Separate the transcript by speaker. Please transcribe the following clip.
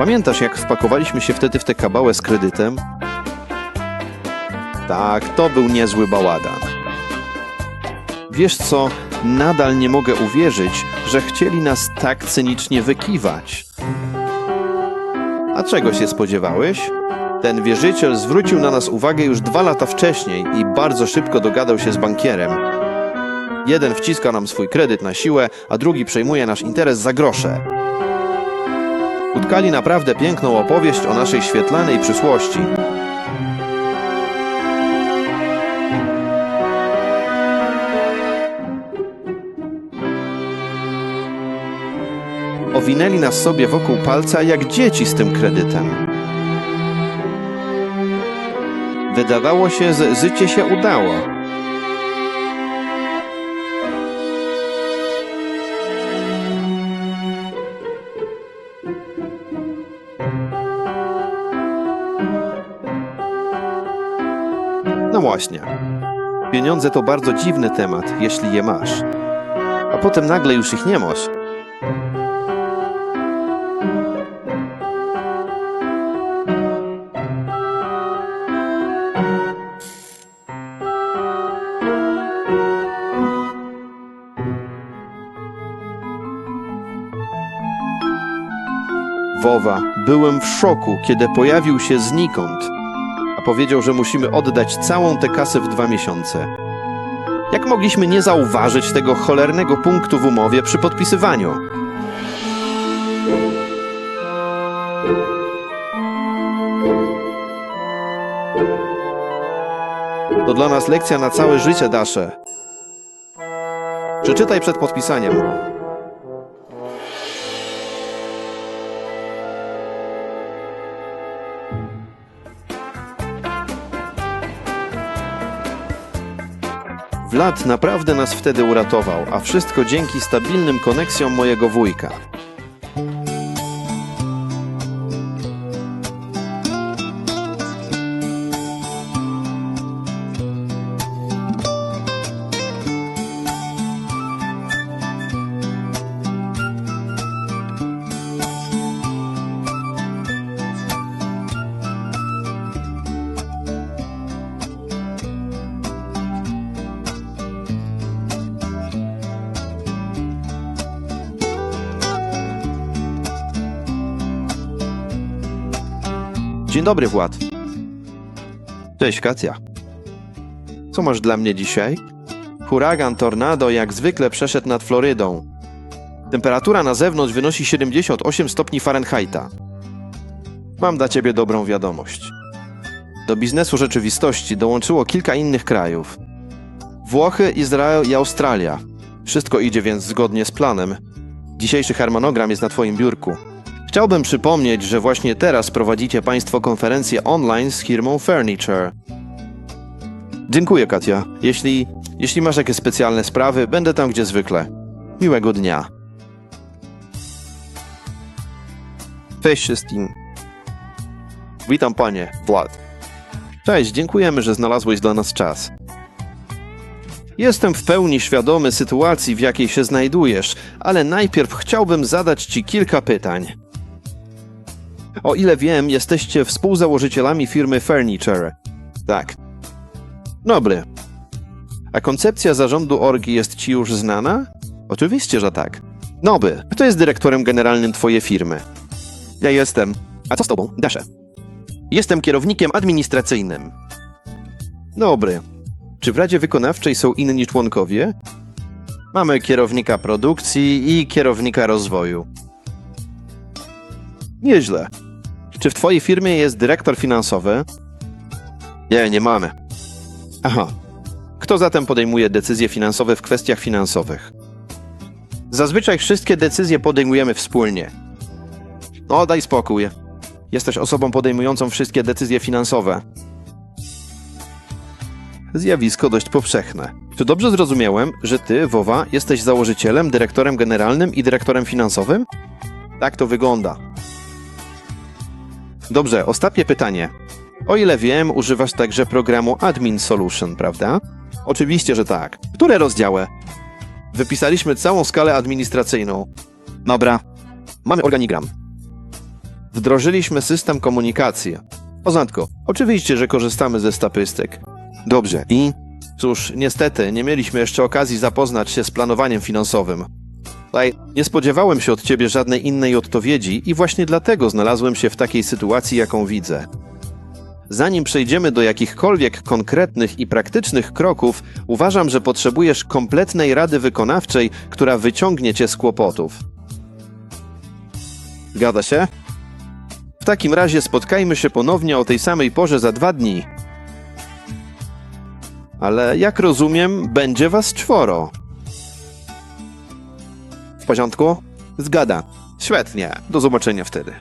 Speaker 1: Pamiętasz, jak wpakowaliśmy się wtedy w tę kabałę z kredytem? Tak, to był niezły baładan. Wiesz co, nadal nie mogę uwierzyć, że chcieli nas tak cynicznie wykiwać. A czego się spodziewałeś? Ten wierzyciel zwrócił na nas uwagę już dwa lata wcześniej i bardzo szybko dogadał się z bankierem. Jeden wciska nam swój kredyt na siłę, a drugi przejmuje nasz interes za grosze. Utkali naprawdę piękną opowieść o naszej świetlanej przyszłości. Owinęli nas sobie wokół palca jak dzieci z tym kredytem. Wydawało się, że życie się udało. No właśnie. Pieniądze to bardzo dziwny temat, jeśli je masz. A potem nagle już ich nie masz. Wowa, byłem w szoku, kiedy pojawił się znikąd, a powiedział, że musimy oddać całą tę kasę w dwa miesiące. Jak mogliśmy nie zauważyć tego cholernego punktu w umowie przy podpisywaniu? To dla nas lekcja na całe życie, Dasze. Przeczytaj przed podpisaniem. Vlad naprawdę nas wtedy uratował, a wszystko dzięki stabilnym koneksjom mojego wujka. Dzień dobry, Wład. Cześć, Katia. Co masz dla mnie dzisiaj? Huragan tornado jak zwykle przeszedł nad Florydą. Temperatura na zewnątrz wynosi 78 stopni Fahrenheita. Mam dla ciebie dobrą wiadomość. Do biznesu rzeczywistości dołączyło kilka innych krajów. Włochy, Izrael i Australia. Wszystko idzie więc zgodnie z planem. Dzisiejszy harmonogram jest na twoim biurku. Chciałbym przypomnieć, że właśnie teraz prowadzicie Państwo konferencję online z firmą Furniture. Dziękuję, Katia. Jeśli, jeśli masz jakieś specjalne sprawy, będę tam gdzie zwykle. Miłego dnia. Cześć wszystkim. Witam panie, Vlad. Cześć, dziękujemy, że znalazłeś dla nas czas. Jestem w pełni świadomy sytuacji, w jakiej się znajdujesz, ale najpierw chciałbym zadać ci kilka pytań. O ile wiem, jesteście współzałożycielami firmy Furniture. Tak. Dobry. A koncepcja zarządu orgi jest ci już znana? Oczywiście, że tak. Noby, kto jest dyrektorem generalnym twojej firmy? Ja jestem. A co z tobą, Dasze? Jestem kierownikiem administracyjnym. Dobry. Czy w Radzie Wykonawczej są inni członkowie? Mamy kierownika produkcji i kierownika rozwoju. Nieźle. Czy w twojej firmie jest dyrektor finansowy? Nie, nie mamy. Aha. Kto zatem podejmuje decyzje finansowe w kwestiach finansowych? Zazwyczaj wszystkie decyzje podejmujemy wspólnie. No, daj spokój. Jesteś osobą podejmującą wszystkie decyzje finansowe. Zjawisko dość powszechne. Czy dobrze zrozumiałem, że ty, Wowa, jesteś założycielem, dyrektorem generalnym i dyrektorem finansowym? Tak to wygląda. Dobrze, ostatnie pytanie. O ile wiem, używasz także programu Admin Solution, prawda? Oczywiście, że tak. Które rozdziały? Wypisaliśmy całą skalę administracyjną. Dobra. Mamy organigram. Wdrożyliśmy system komunikacji. W. Oczywiście, że korzystamy ze statystyk. Dobrze. I? Cóż, niestety, nie mieliśmy jeszcze okazji zapoznać się z planowaniem finansowym. Tutaj nie spodziewałem się od ciebie żadnej innej odpowiedzi i właśnie dlatego znalazłem się w takiej sytuacji, jaką widzę. Zanim przejdziemy do jakichkolwiek konkretnych i praktycznych kroków, uważam, że potrzebujesz kompletnej rady wykonawczej, która wyciągnie cię z kłopotów. Zgadza się? W takim razie spotkajmy się ponownie o tej samej porze za dwa dni. Ale jak rozumiem, będzie was czworo. Porządku? Zgada. Świetnie. Do zobaczenia wtedy.